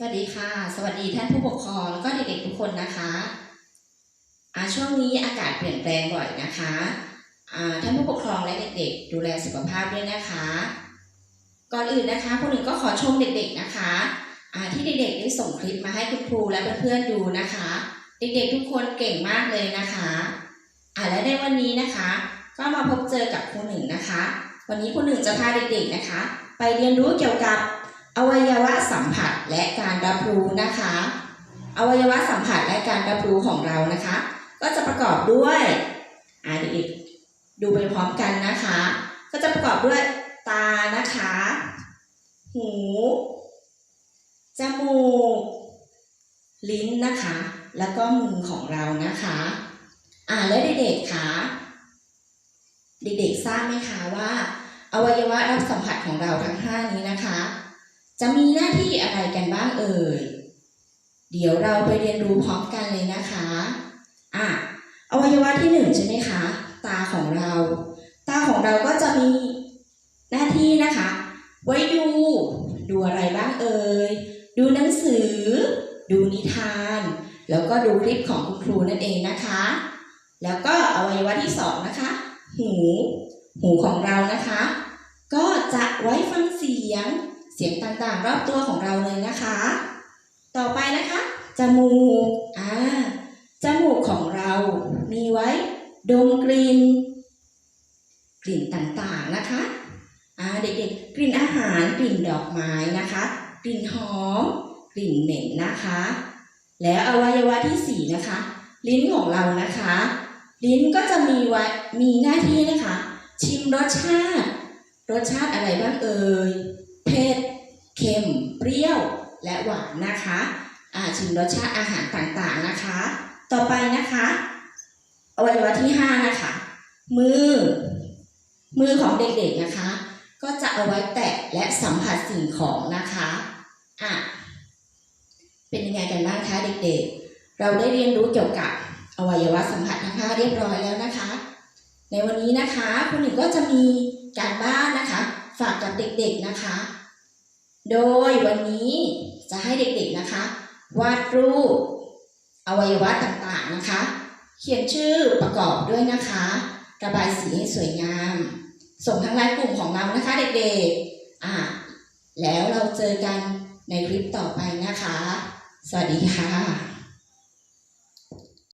สวัสดีค่ะ สวัสดีท่านผู้ปกครองแล้วก็เด็กๆทุกคนนะคะอ่าช่วงนี้อากาศเปลี่ยนแปลงบ่อยนะคะอ่าท่านผู้ปกครองและเด็กๆ ดูแลสุขภาพด้วยนะคะ ก่อนอื่นนะคะคุณหนึ่งก็ขอชมเด็กๆนะคะอ่าที่เด็กๆได้ส่งคลิปมาให้คุณครูและเพื่อนๆดูนะคะ เด็กๆทุกคนเก่งมากเลยนะคะอ่าและในวันนี้นะคะ ก็มาพบเจอกับครูหนึ่งนะคะ วันนี้ครูหนึ่งจะพาเด็กๆนะคะ ไปเรียนรู้เกี่ยวกับ อวัยวะสัมผัสและการรับรู้นะคะ อวัยวะสัมผัสและการรับรู้ของเรานะคะ ก็จะประกอบด้วยอ่าเด็กดูไปพร้อมกันนะคะ ก็จะประกอบด้วยตานะคะ หูจมูก ลิ้นนะคะ แล้วก็มือของเรานะคะอ่าแล้วเด็กๆคะเด็กๆทราบไหมคะว่า อวัยวะรับสัมผัสของเราทั้งห้านี้นะคะ จะมีหน้าที่อะไรกันบ้างเอ่ย เดี๋ยวเราไปเรียนรู้พร้อมกันเลยนะคะอะอวัยวะที่หนึ่งใช่ไหมคะ ตาของเรา ตาของเราก็จะมีหน้าที่นะคะ ไว้ดู ดูอะไรบ้างเอ่ย ดูหนังสือ ดูนิทาน แล้วก็ดูคลิปของคุณครูนั่นเองนะคะ แล้วก็อวัยวะที่สองนะคะ หู หูของเรานะคะ ก็จะไว้ฟังเสียง เสียงต่างๆ รอบตัวของเราเลยนะคะ ต่อไปนะคะ จมูก อ่า จมูกของเรา มีไว้ ดมกลิ่น กลิ่นต่างๆนะคะ อ่า เด็กๆ กลิ่นอาหาร กลิ่นดอกไม้นะคะ กลิ่นหอม กลิ่นเหม็นนะคะ แล้วอวัยวะที่สี่นะคะ ลิ้นของเรานะคะ ลิ้นก็จะมีไว้ มีหน้าที่นะคะ ชิมรสชาติ รสชาติอะไรบ้างเอ่ย เผ็ด เค็ม เปรี้ยว และหวานนะคะอาชิมรสชาติอาหารต่างๆนะคะ ต่อไปนะคะอวัยวะที่ห้านะคะ มือ มือของเด็กๆนะคะ ก็จะเอาไว้แตะและสัมผัสสิ่งของนะคะอะเป็นยังไงกันบ้างคะเด็กๆ เราได้เรียนรู้เกี่ยวกับอวัยวะสัมผัสทั้งห้าเรียบร้อยแล้วนะคะ ในวันนี้นะคะคุณหนึ่งก็จะมีการบ้านนะคะ ฝากกับเด็กๆนะคะ โดยวันนี้จะให้เด็กๆนะคะ วาดรูปอวัยวะต่างๆนะคะ เขียนชื่อประกอบด้วยนะคะ ระบายสีให้สวยงาม ส่งทางไลน์กลุ่มของเรานะคะเด็กๆอ่าแล้วเราเจอกันในคลิปต่อไปนะคะ สวัสดีค่ะ